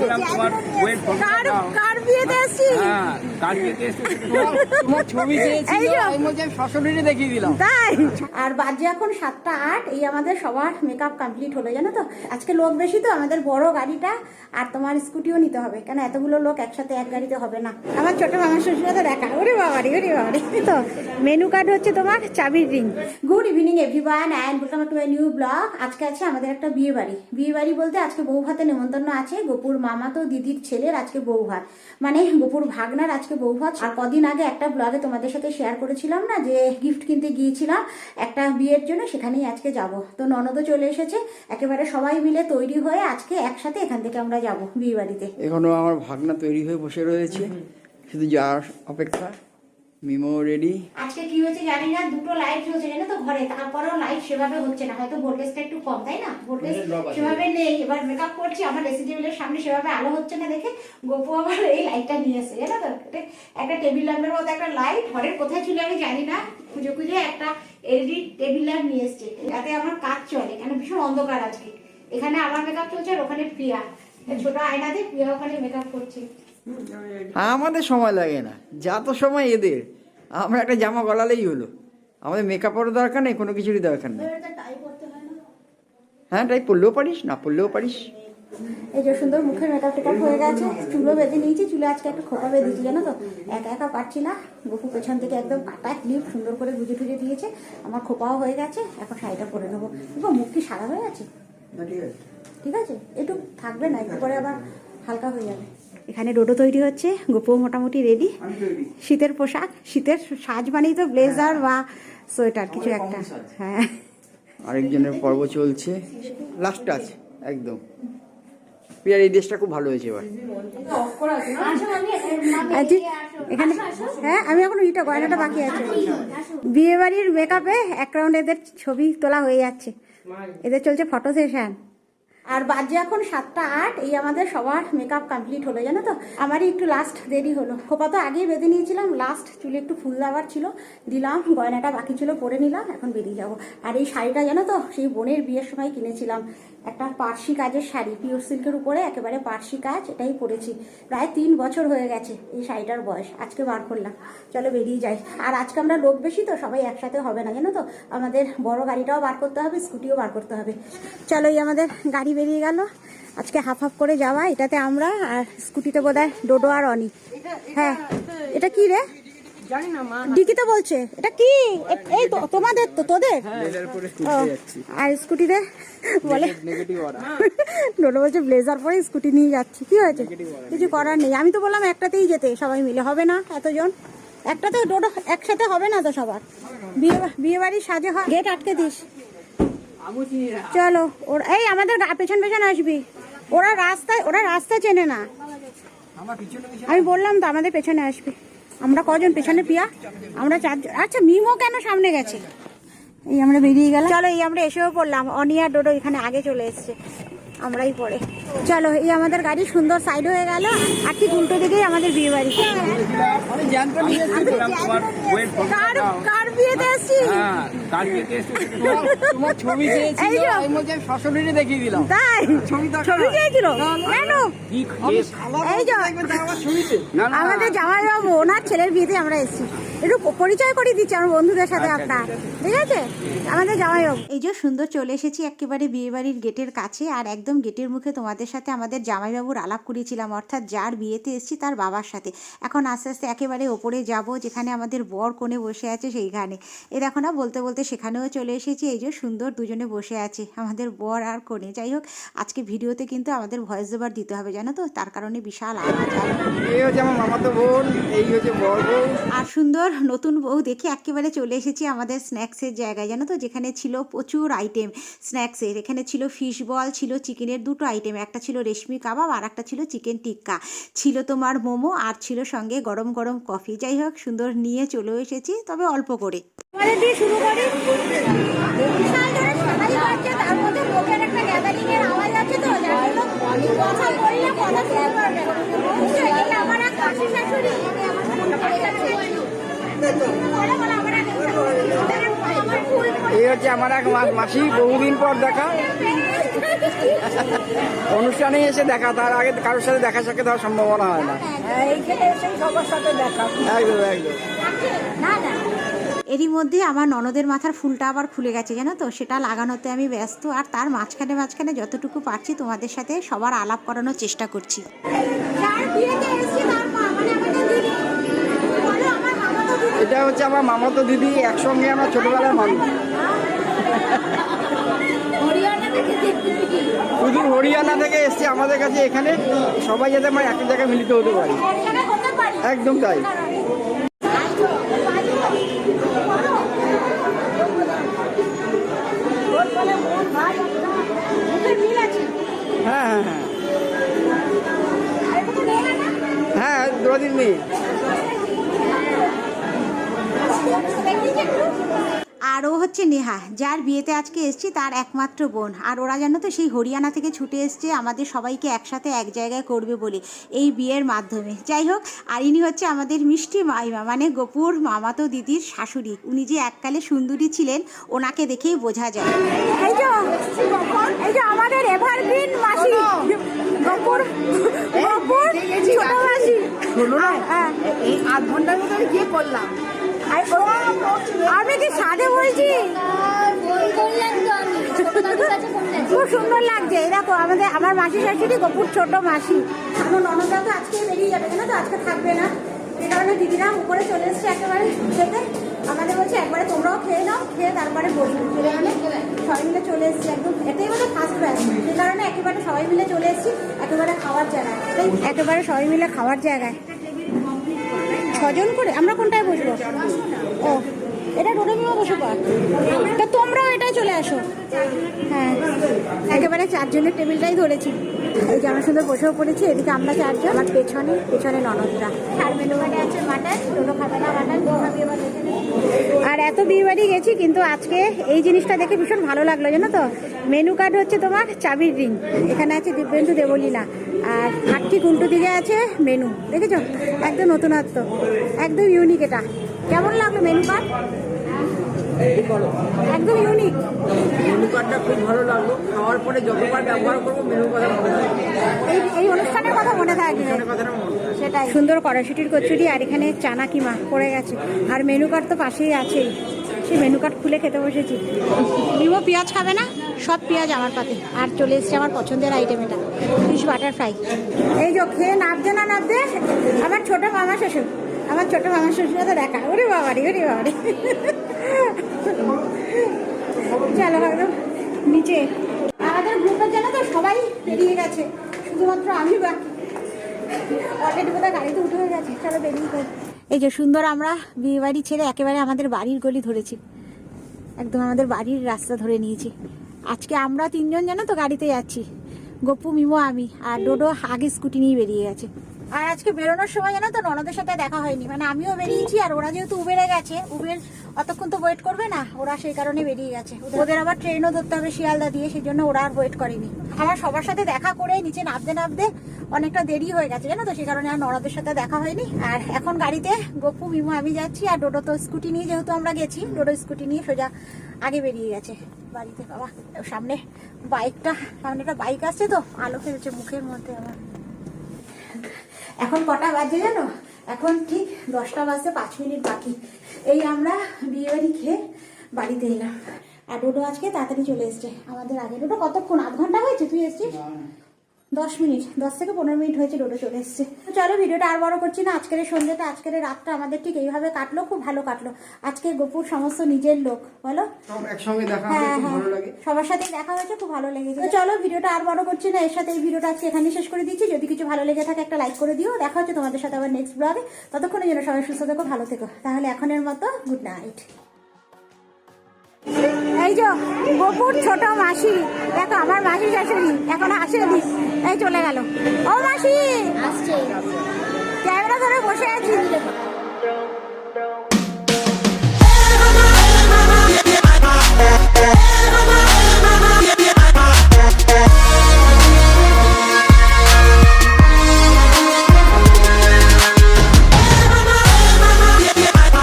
তোমার কার বিয়েতে এসছি তাই। আর বাজে এখন সাতটা আট এই আমাদের সবার মেকআপ কমপ্লিট হলো জানো তো? আজকে লোক বেশি তো আমাদের বড় গাড়িটা আর তোমার স্কুটিও নিতে হবে কেন এতগুলো লোক একসাথে এক গাড়িতে হবে না? আমার ছোট মামার শ্বশুরকে দেখা। ওরে বাবারি ওরে বাবারি। তো মেনু কার্ড হচ্ছে তোমার চাবির ring good evening everyone and welcome to new blog আজকে আছে আমাদের একটা বিয়ে বাড়ি। বিয়ে বাড়ি বলতে আজকে বউ ভাতে নেমন্তন্ন আছে। গোপুর মামা তো দিদির ছেলের আজকে বউ ভাত মানে গোপুর ভাগনার আজকে বউ ভাত। আর কদিন আগে একটা ব্লগে তোমাদের সাথে শেয়ার করেছিলাম না, যে গিফট কিনতে গিয়েছিলাম একটা বিয়ের জন্য, সেখানেই আজকে যাব। তো ননদও চলে এসেছে, একেবারে সবাই মিলে তৈরি হয়ে আজকে একসাথে এখান থেকে আমরা যাব বিয়ে বাড়িতে এখনও আমার ভাগনা তৈরি হয়ে বসে রয়েছে। শুধু যাওয়ার অপেক্ষা। মিমো রেডি? আজকে কি হয়েছে জানি না দুটো লাইট হচ্ছে জানো তো ঘরে। তারপরেও লাইট সেভাবে হচ্ছে না হয়তো ভোল্টেজটা একটু কম তাই না? ভোল্টেজ সেভাবে নেই। এবার মেকআপ করছি আমার ড্রেসিং টেবিলের সামনে সেভাবে আলো হচ্ছে না দেখে গোপু আবার এই লাইটটা নিয়ে এসে জানো তো? একটা টেবিল ল্যাম্পের মতো একটা লাইট ঘরের কোথায় ছিল আমি জানি না। খুঁজে খুঁজে একটা এলইডি টেবিল ল্যাম্প নিয়ে এসছে। যাতে আমার কাজ চলে কেন ভীষণ অন্ধকার আজকে। এখানে আমার মেকআপ চলছে আর ওখানে প্রিয়া। ছোট আয়না দিয়ে প্রিয়া ওখানে মেকআপ করছে। আমাদের সময় লাগে না। যা তো সময় এদের আমরা একটা জামা গলালেই হলো। আমাদের মেকআপেরও দরকার নেই কোনো কিছুরই দরকার নেই। হয় হ্যাঁ তাই পড়লেও পারিস না পড়লেও পারিস। এই যে সুন্দর মুখের মেকআপ টেকআপ হয়ে গেছে চুলো বেঁধে নিয়েছি চুলে আজকে একটা খোপা বেঁধেছি জানো তো? একা একা পারছি না। গপু পেছন থেকে একদম কাটা ক্লিপ সুন্দর করে গুজে টুজে দিয়েছে। আমার খোপাও হয়ে গেছে এখন শাড়িটা পরে নেব। এবং মুখ কি সাদা হয়ে আছে। ঠিক আছে? একটু থাকবে না একটু পরে আবার হালকা হয়ে যাবে। এখানে ডোডো তৈরি হচ্ছে গোপুও মোটামুটি রেডি শীতের পোশাক শীতের সাজ মানেই তো ব্লেজার বা সোয়েটার কিছু একটা। হ্যাঁ। আরেকজনের পর্ব চলছে। লাস্ট আছে একদম। প্রিয়ার এই ড্রেসটা খুব ভালো হয়েছে এবার। এখানে হ্যাঁ আমি এখন ইটা গয়নাটা বাকি আছে। বিয়ে বাড়ির মেকআপে এক রাউন্ড এদের ছবি তোলা হয়ে যাচ্ছে। এদের চলছে ফটো সেশন আর বাজে এখন সাতটা আট, এই আমাদের সবার মেকআপ কমপ্লিট হলো, জানো তো? আমারই একটু লাস্ট দেরি হলো। খোপা তো আগেই বেঁধে নিয়েছিলাম লাস্ট চুলে একটু ফুল দেওয়ার ছিল। দিলাম, গয়নাটা বাকি ছিল, পরে নিলাম, এখন বেরিয়ে যাব। আর এই শাড়িটা, জানো তো, সেই বোনের বিয়ের সময় কিনেছিলাম। একটা পার্সি কাজের শাড়ি পিওর সিল্কের উপরে, একেবারে পার্সি কাজ, এটাই পরেছি। প্রায় তিন বছর হয়ে গেছে এই শাড়িটার বয়স, আজকে বার করলাম। চলো বেরিয়ে যাই। আর আজকে আমরা লোক বেশি তো, সবাই একসাথে হবে না, জানো তো? আমাদের বড় গাড়িটাও বার করতে হবে, স্কুটিও বার করতে হবে। চলো এই আমাদের গাড়ি বেরিয়ে গেল। আজকে হাফ হাফ করে যাওয়া, এটাতে আমরা আর স্কুটিতে বোধ হয় ডোডো আর অনি। হ্যাঁ। এটা কি রে? ডিকি তো বলছে। এটা কি? এই তো, তোমাদের তো, তোদের? আর স্কুটিতে বলে ডোডো বলছে ব্লেজার পরে স্কুটি নিয়ে যাচ্ছি। কি হয়েছে? কিছু করার নেই। আমি তো বললাম একটাতেই যেতে। সবাই মিলে হবে না এতজন। একটাতে ডোডো একসাথে হবে না তো সবার। বিয়ে বিয়ে বাড়ির সাজে হয়। গেট আটকে দিস। চলো ওর এই আমাদের পেছন পেছন আসবি। ওরা রাস্তায় ওরা রাস্তা চেনে না। আমি বললাম তো আমাদের পেছনে আসবি। আমরা কজন? পেছনে পিয়া? আমরা চারজন আচ্ছা মিমো কেন সামনে গেছে? এই আমরা বেরিয়ে গেলাম। চলো এই আমরা এসেও পড়লাম। অনিয়া ডোডো এখানে আগে চলে এসছে। আমরাই পরে চলো এই আমাদের গাড়ি সুন্দর সাইড হয়ে গেল। আর ঠিক উল্টো দিকেই আমাদের বিয়ে বাড়ি। কার বিয়েতে এসছি? হ্যাঁ ছবি চেয়েছিল দেখিয়ে দিলাম। তাই? ছবি। চেয়েছিল। কেন? এই আমাদের জামাইবাবু ওনার ছেলের বিয়েতে আমরা এসেছি। একটু পরিচয় করে দিচ্ছি আমার বন্ধুদের সাথে আচ্ছা, আপনার। ঠিক আছে। আমাদের জামাইবাবু এই যে সুন্দর চলে এসেছি একেবারে বিয়ে বাড়ির গেটের কাছে আর একদম গেটের মুখে তোমাদের সাথে আমাদের জামাইবাবুর আলাপ করিয়েছিলাম অর্থাৎ যার বিয়েতে এসেছি তার বাবার সাথে। এখন আস্তে আস্তে একেবারে ওপরে যাব যেখানে আমাদের বর কোণে বসে আছে সেইখানে। এ দেখো না বলতে বলতে সেখানেও চলে এসেছি। এই যে সুন্দর দুজনে বসে আছে আমাদের বর আর কোণে। যাই হোক আজকে ভিডিওতে কিন্তু আমাদের ভয়েস ওভার দিতে হবে জানো তো? তার কারণে বিশাল আওয়াজ আমার মামাতো বোন। এই হচ্ছে বড় বউ। আর সুন্দর নতুন বউ দেখে একেবারে চলে এসেছি আমাদের স্ন্যাক্সের জায়গায়। জানো তো যেখানে ছিল প্রচুর আইটেম স্ন্যাক্সের। এখানে ছিল ফিশ বল ছিল চিকেনের দুটো আইটেম একটা ছিল রেশমি কাবাব আর একটা ছিল চিকেন টিক্কা ছিল তোমার মোমো আর ছিল সঙ্গে গরম গরম কফি যাই হোক সুন্দর নিয়ে চলে এসেছি তবে অল্প করে। দিয়ে শুরু করি। বিশাল জোরে সবাই বাজছে তার মধ্যে লোকের একটা গ্যাদারিং এর আওয়াজ আছে তো কথা বললে কথা শুনতে পারবে এই হচ্ছে আমার এক মাসি বহুদিন পর দেখা। অনুষ্ঠানে এসে দেখা তার আগে কারোর সাথে দেখা সাক্ষাৎ হওয়ার সম্ভাবনা হয় না। দেখা। একদম একদম। এরই মধ্যে আমার ননদের মাথার ফুলটা আবার খুলে গেছে জানো তো? সেটা লাগানোতে আমি ব্যস্ত আর তার মাঝখানে মাঝখানে যতটুকু পারছি তোমাদের সাথে সবার আলাপ করানোর চেষ্টা করছি। এটা হচ্ছে আমার মামাতো দিদি একসঙ্গে আমার ছোটবেলার মানুষ শুধু হরিয়ানা থেকে এসছে আমাদের কাছে এখানে সবাই যাতে আমরা একই জায়গায় মিলিত হতে পারি। একদম তাই। হ্যাঁ হ্যাঁ হ্যাঁ। হ্যাঁ দুদিন নেই। আর ও হচ্ছে নেহা যার বিয়েতে আজকে এসছি তার একমাত্র বোন আর ওরা জানো তো সেই হরিয়ানা থেকে ছুটে এসছে আমাদের সবাইকে একসাথে এক জায়গায় করবে বলে এই বিয়ের মাধ্যমে যাই হোক আর ইনি হচ্ছে আমাদের মিষ্টি মাইমা মানে গোপুর মামাতো দিদির শাশুড়ি উনি যে এককালে সুন্দরী ছিলেন ওনাকে দেখেই বোঝা যায় এই যে এই যে আমাদের এভারগ্রিন মাসি গোপুর গোপুর ছোট মাসি হ্যাঁ এই আধ ঘণ্টার মধ্যে আমি কি করলাম আমি কি সাদে বলছি? খুব সুন্দর লাগছে। দেখো, আমাদের আমার মাসি শাশুড়ি, গপুর ছোট মাসি। আমার ননদা তো আজকে বেরিয়ে যাবে কেন তো? আজকে থাকবে না। এই কারণে দিদিরা উপরে চলে এসছে একেবারে খেতে আমাদের বলছে, একবারে তোমরাও খেয়ে নাও, খেয়ে তারপরে বসবে কারণে সবাই মিলে চলে এসছি একদম। এটাই বোধহয় ফার্স্ট ব্যাচ সেই কারণে একেবারে সবাই মিলে চলে এসছি, একেবারে খাওয়ার জায়গায়। একেবারে সবাই মিলে খাওয়ার জায়গায়। ছজন করে? আমরা কোনটায় বসবো? ও, এটা বিমা বসে তা তোমরাও এটাই চলে আসো। হ্যাঁ একেবারে চারজনের টেবিলটাই ধরেছি। এই যে আমরা সুন্দর বসেও পড়েছি, এদিকে আমরা চারজন। আমার পেছনে পেছনে ননদরা। আর মেনু আছে টোটো খাবে না নে। আর এত বিয়ে বাড়ি গেছি, কিন্তু আজকে এই জিনিসটা দেখে ভীষণ ভালো লাগল, জানো তো? মেনু কার্ড হচ্ছে তোমার চাবির রিং। এখানে আছে দিব্যেন্দু দেবলীনা। আর আর ঠিক উল্টো দিকে আছে মেনু দেখেছ? একদম নতুনত্ব একদম ইউনিক এটা। কেমন লাগল মেনু কার্ড একদম ইউনিক মেনু কার্ডটা খুব ভালো লাগল। খাওয়ার পরে যতবার ব্যবহার করব মেনু কথা মনে এই এই অনুষ্ঠানের কথা মনে থাকবে। সেটাই। সুন্দর কড়াইশুটির কচুরি আর এখানে চানা কিমা পড়ে গেছে। আর মেনু কার্ড তো পাশেই আছেই। সেই মেনু কার্ড খুলে খেতে বসেছি। বিমো পেঁয়াজ খাবে না? সব পেঁয়াজ আমার পাতে। আর চলে এসছে আমার পছন্দের আইটেম এটা ফিশ বাটার ফ্রাই এই যে খেয়ে নাবছে না নাবছে আমার ছোট মামা শ্বশুর। আমার ছোট মামা শ্বশুর তো দেখা। ওরে বাবারি ওরে বাবারি। চলো একদম নিচে। আমাদের গ্রুপের জন্য তো সবাই বেরিয়ে গেছে। শুধুমাত্র আমি বাকি। অলরেডি বোধহয় গাড়িতে উঠে হয়ে গেছে। চলো বেরিয়ে পড়ি। এই যে সুন্দর আমরা বিয়ে বাড়ি ছেড়ে একেবারে আমাদের বাড়ির গলি ধরেছি। একদম আমাদের বাড়ির রাস্তা ধরে নিয়েছি। আজকে আমরা তিনজন যেন তো গাড়িতে যাচ্ছি। গপু, মিমো, আমি আর ডোডো আগে স্কুটি নিয়ে বেরিয়ে গেছে। আর আজকে বেরোনোর সময় জানো তো ননদের সাথে দেখা হয়নি। মানে আমিও বেরিয়েছি আর ওরা যেহেতু উবেরে গেছে উবের অতক্ষণ তো ওয়েট করবে না, ওরা সেই কারণে বেরিয়ে গেছে। ওদের আবার ট্রেনও ধরতে হবে শিয়ালদা দিয়ে সেই জন্য ওরা আর ওয়েট করেনি। আমার সবার সাথে দেখা করে নিচে নামতে নামতে অনেকটা দেরি হয়ে গেছে, জানো তো, সেই কারণে আর ননদের সাথে দেখা হয়নি। আর এখন গাড়িতে গপু, মিমু, আমি যাচ্ছি আর ডোডো তো স্কুটি নিয়ে যেহেতু আমরা গেছি, ডোডো স্কুটি নিয়ে সোজা আগে বেরিয়ে গেছে বাড়িতে। বাবা, সামনে বাইকটা সামনে একটা বাইক আসছে তো, আলো ফেলছে মুখের মধ্যে আমার। এখন কটা বাজে জানো? এখন ঠিক দশটা বাজতে পাঁচ মিনিট বাকি। এই আমরা বিয়ে বাড়ি খেয়ে বাড়িতে এলাম। আর ডোডো আজকে তাড়াতাড়ি চলে এসছে। আমাদের আগে ডোডো কতক্ষণ? আধ ঘণ্টা হয়েছে তুই এসছিস? দশ মিনিট দশ থেকে পনেরো মিনিট হয়েছে ডোডো চলে এসছে। তো চলো ভিডিওটা আর বড় করছি না আজকের সন্ধ্যেটা আজকের রাতটা আমাদের ঠিক এইভাবে কাটলো খুব ভালো কাটলো। আজকে গোপুর সমস্ত নিজের লোক বলো? হ্যাঁ হ্যাঁ। সবার সাথে দেখা হয়েছে খুব ভালো লেগেছে। তো চলো ভিডিওটা আর বড় করছি না এর সাথে এই ভিডিওটা আজকে এখানে শেষ করে দিচ্ছি। যদি কিছু ভালো লেগে থাকে একটা লাইক করে দিও। দেখা হচ্ছে তোমাদের সাথে আবার নেক্সট ব্লগে ততক্ষণের যেন সবাই সুস্থ থেকো ভালো থেকো। তাহলে এখনের মতো গুড নাইট এই যে গোপুর ছোট মাসি দেখো আমার মাসি শাশুড়ি এখন আসেনি। এই চলে গেল। ও মাসি! আসছে। ক্যামেরা ধরে বসে আছি।